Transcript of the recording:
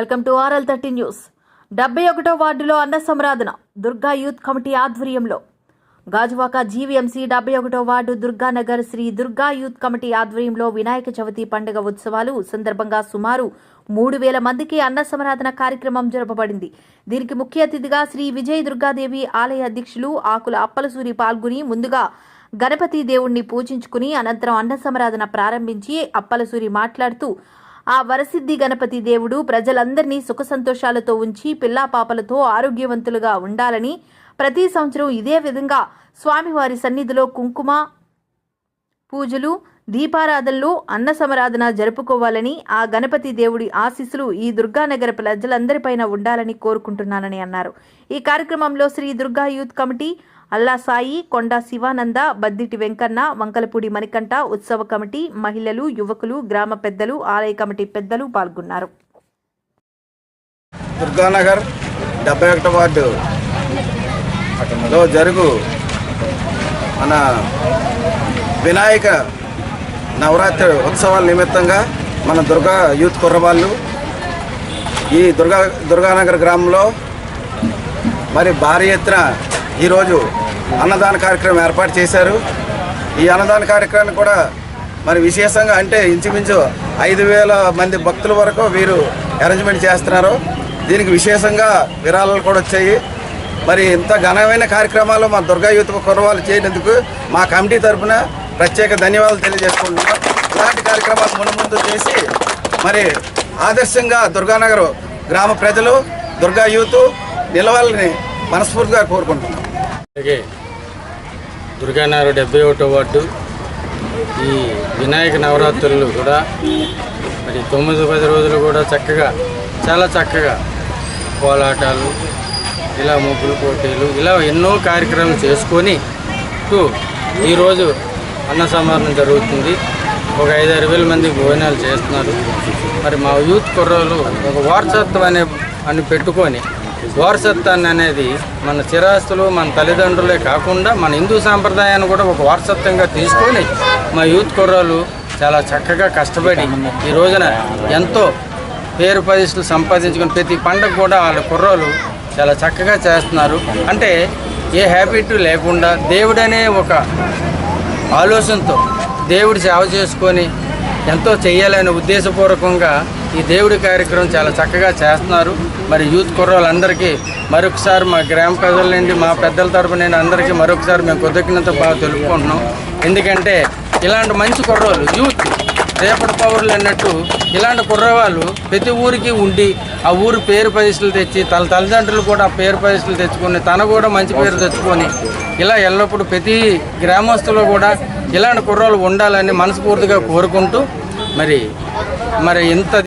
Welcome to RL thirty news. డెబ్బై ఒకటో వార్డులో అన్న సంరాధన దుర్గా యూత్ కమిటీ ఆధ్వర్యంలో. గాజువాక జీవీఎంసీ డెబ్బై ఒకటో ward Durganagar Sri Durga youth committee ఆధ్వర్యంలో వినాయక చవితి పండుగ ఉత్సవాలు సందర్భంగా సుమారు మూడు వేల మందికి అన్న సంరాధన కార్యక్రమం జరపబడింది. దీనికి ముఖ్య అతిథిగా శ్రీ విజయ దుర్గాదేవి ఆలయ అధ్యక్షులు ఆకుల అప్పలసూరి పాల్గొని ముందుగా గణపతి దేవుణ్ణి పూజించుకుని అనంతరం అన్న సంరాధన ప్రారంభించి అప్పలసూరి మాట్లాడుతూ ఆ వరసిద్ధి గణపతి దేవుడు ప్రజలందరినీ సుఖ సంతోషాలతో ఉంచి పిల్లా పాపలతో ఆరోగ్యవంతులుగా ఉండాలని ప్రతి సంవత్సరం ఇదే విధంగా స్వామివారి సన్నిధిలో కుంకుమ పూజలు దీపారాధనలు అన్న సమరాధన జరుపుకోవాలని ఆ గణపతి దేవుడి ఆశీస్సులు ఈ దుర్గానగర ప్రజలందరిపైన ఉండాలని కోరుకుంటున్నానని అన్నారు. ఈ కార్యక్రమంలో శ్రీ దుర్గా యూత్ కమిటీ అల్లా సాయి కొండా శివానంద బద్దిటి వెంకన్న వంకలపూడి మణికంఠ ఉత్సవ కమిటీ మహిళలు యువకులు గ్రామ పెద్దలు ఆలయ కమిటీ పెద్దలు పాల్గొన్నారు. దుర్గానగర్ డెబ్బై ఒకటో వార్డు జరుగు మన వినాయక నవరాత్రి ఉత్సవాల నిమిత్తంగా మన దుర్గా యూత్ కుర్రవాళ్ళు ఈ దుర్గా దుర్గానగర్ గ్రామంలో మరి భారీ ఎత్తున ఈరోజు అన్నదాన కార్యక్రమం ఏర్పాటు చేశారు. ఈ అన్నదాన కార్యక్రమాన్ని కూడా మరి విశేషంగా అంటే ఇంచుమించు ఐదు వేల మంది భక్తుల వరకు వీరు అరేంజ్మెంట్ చేస్తున్నారు. దీనికి విశేషంగా విరాళాలు కూడా వచ్చాయి. మరి ఇంత ఘనమైన కార్యక్రమాలు మా దుర్గా యూత్ కుర్రవాళ్ళు చేయనందుకు మా కమిటీ తరఫున ప్రత్యేక ధన్యవాదాలు తెలియజేసుకుంటున్నాం. ఇలాంటి కార్యక్రమాలు మునుముందు చేసి మరి ఆదర్శంగా దుర్గానగర్ గ్రామ ప్రజలు దుర్గా యూత్ నిలవాలని మనస్ఫూర్తిగా కోరుకుంటున్నాం. అలాగే దుర్గానగర్ డెబ్బై ఒకటో వార్డు ఈ వినాయక నవరాత్రులు కూడా మరి తొమ్మిది పది రోజులు కూడా చక్కగా చాలా చక్కగా కోలాటాలు ఇలా ముగ్గులు పోటీలు ఇలా ఎన్నో కార్యక్రమాలు చేసుకొని ఈరోజు అన్న సమారణం జరుగుతుంది. ఒక ఐదారు వేల మంది భోజనాలు చేస్తున్నారు. మరి మా యూత్ కుర్రోళ్ళు ఒక వారసత్వం అనే అని పెట్టుకొని వారసత్వాన్ని అనేది మన చిరాస్తులు మన తల్లిదండ్రులే కాకుండా మన హిందూ సాంప్రదాయాన్ని కూడా ఒక వారసత్వంగా తీసుకొని మా యూత్ కుర్రాలు చాలా చక్కగా కష్టపడి ఈ రోజున ఎంతో పేరు పరిస్థితులు సంపాదించుకుని ప్రతి పండగ కూడా వాళ్ళ కుర్రోలు చాలా చక్కగా చేస్తున్నారు. అంటే ఏ హ్యాబిట్ లేకుండా దేవుడనే ఒక ఆలోచనతో దేవుడి సేవ చేసుకొని ఎంతో చేయాలనే ఉద్దేశపూర్వకంగా ఈ దేవుడి కార్యక్రమం చాలా చక్కగా చేస్తున్నారు. మరి యూత్ కుర్రోళ్ళందరికీ మరొకసారి మా గ్రామ ప్రజల నుండి మా పెద్దల తరపు నేను అందరికీ మరొకసారి మేము కృతజ్ఞత బాగా తెలుపుకుంటున్నాం. ఎందుకంటే ఇలాంటి మంచి కుర్రోళ్ళు యూత్ రేపటి పౌరులు అన్నట్టు ఇలాంటి కుర్రవాళ్ళు ప్రతి ఊరికి ఉండి ఆ ఊరు పేరు ప్రతిష్టలు తెచ్చి తన తల్లిదండ్రులు కూడా ఆ పేరు ప్రతిష్టలు తెచ్చుకొని తన కూడా మంచి పేరు తెచ్చుకొని ఇలా ఎల్లప్పుడూ ప్రతి గ్రామస్తులు కూడా ఇలాంటి కుర్రాలు ఉండాలని మనస్ఫూర్తిగా కోరుకుంటూ మరి మరి ఇంత